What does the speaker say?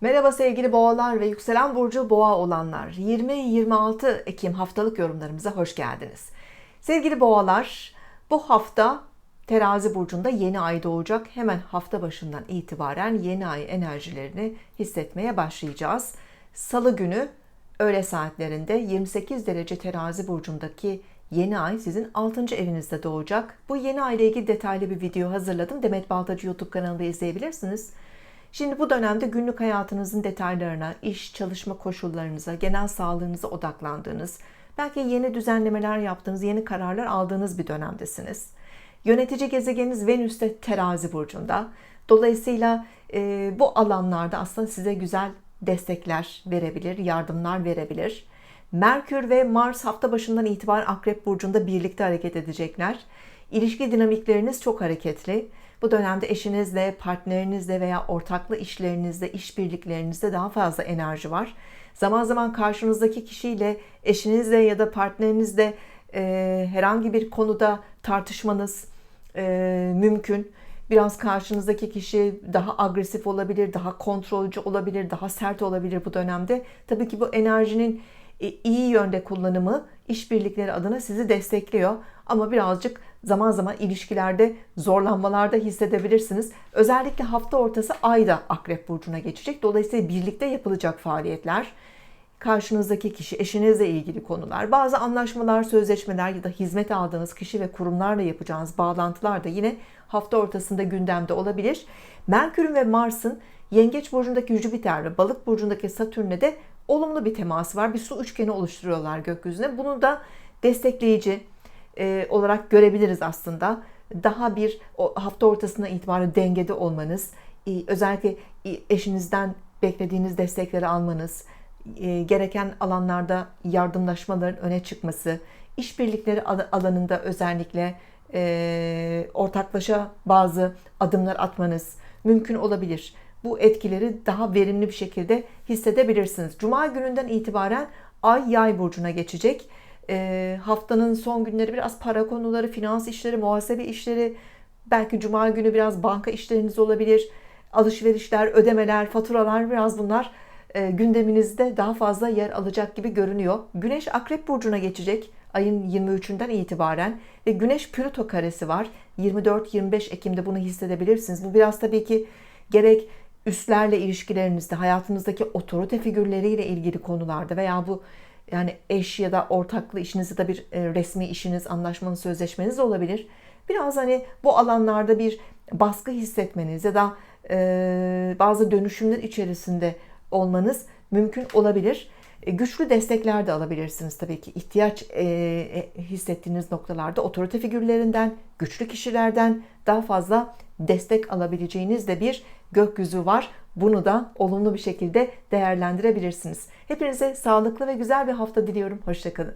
Merhaba sevgili boğalar ve yükselen burcu boğa olanlar. 20-26 Ekim haftalık yorumlarımıza hoş geldiniz. Sevgili boğalar, bu hafta terazi burcunda yeni ay doğacak. Hemen hafta başından itibaren yeni ay enerjilerini hissetmeye başlayacağız. Salı günü öğle saatlerinde 28 derece terazi burcundaki yeni ay sizin 6. evinizde doğacak. Bu yeni ay ile ilgili detaylı bir video hazırladım. Demet Baltacı YouTube kanalında izleyebilirsiniz. Şimdi bu dönemde günlük hayatınızın detaylarına, iş, çalışma koşullarınıza, genel sağlığınıza odaklandığınız, belki yeni düzenlemeler yaptığınız, yeni kararlar aldığınız bir dönemdesiniz. Yönetici gezegeniniz Venüs'te terazi burcunda. Dolayısıyla e, bu alanlarda aslında size güzel destekler verebilir, yardımlar verebilir. Merkür ve Mars hafta başından itibaren Akrep Burcu'nda birlikte hareket edecekler. İlişki dinamikleriniz çok hareketli. Bu dönemde eşinizle, partnerinizle veya ortaklı işlerinizde, işbirliklerinizde daha fazla enerji var. Zaman zaman karşınızdaki kişiyle, eşinizle ya da partnerinizle e, herhangi bir konuda tartışmanız e, mümkün. Biraz karşınızdaki kişi daha agresif olabilir, daha kontrolcü olabilir, daha sert olabilir bu dönemde. Tabii ki bu enerjinin iyi yönde kullanımı işbirlikleri adına sizi destekliyor. Ama birazcık zaman zaman ilişkilerde zorlanmalarda hissedebilirsiniz. Özellikle hafta ortası ay da Akrep Burcu'na geçecek. Dolayısıyla birlikte yapılacak faaliyetler, karşınızdaki kişi, eşinizle ilgili konular, bazı anlaşmalar, sözleşmeler ya da hizmet aldığınız kişi ve kurumlarla yapacağınız bağlantılar da yine hafta ortasında gündemde olabilir. Merkür'ün ve Mars'ın Yengeç burcundaki Jüpiter ve Balık burcundaki Satürn'e de olumlu bir teması var. Bir su üçgeni oluşturuyorlar gökyüzüne. Bunu da destekleyici e, olarak görebiliriz aslında. Daha bir o hafta ortasına itibaren dengede olmanız, e, özellikle eşinizden beklediğiniz destekleri almanız, e, gereken alanlarda yardımlaşmaların öne çıkması, işbirlikleri alanında özellikle e, ortaklaşa bazı adımlar atmanız mümkün olabilir bu etkileri daha verimli bir şekilde hissedebilirsiniz. Cuma gününden itibaren Ay Yay burcuna geçecek. E, haftanın son günleri biraz para konuları, finans işleri, muhasebe işleri, belki Cuma günü biraz banka işleriniz olabilir. Alışverişler, ödemeler, faturalar biraz bunlar e, gündeminizde daha fazla yer alacak gibi görünüyor. Güneş Akrep burcuna geçecek ayın 23'ünden itibaren ve Güneş Plüto karesi var. 24-25 Ekim'de bunu hissedebilirsiniz. Bu biraz tabii ki gerek üstlerle ilişkilerinizde, hayatınızdaki otorite figürleriyle ilgili konularda veya bu yani eş ya da ortaklı işiniz da bir e, resmi işiniz, anlaşmanız, sözleşmeniz olabilir. Biraz hani bu alanlarda bir baskı hissetmeniz ya da e, bazı dönüşümler içerisinde olmanız mümkün olabilir. E, güçlü destekler de alabilirsiniz tabii ki. ihtiyaç e, e, hissettiğiniz noktalarda otorite figürlerinden, güçlü kişilerden daha fazla destek alabileceğiniz de bir gökyüzü var. Bunu da olumlu bir şekilde değerlendirebilirsiniz. Hepinize sağlıklı ve güzel bir hafta diliyorum. Hoşçakalın.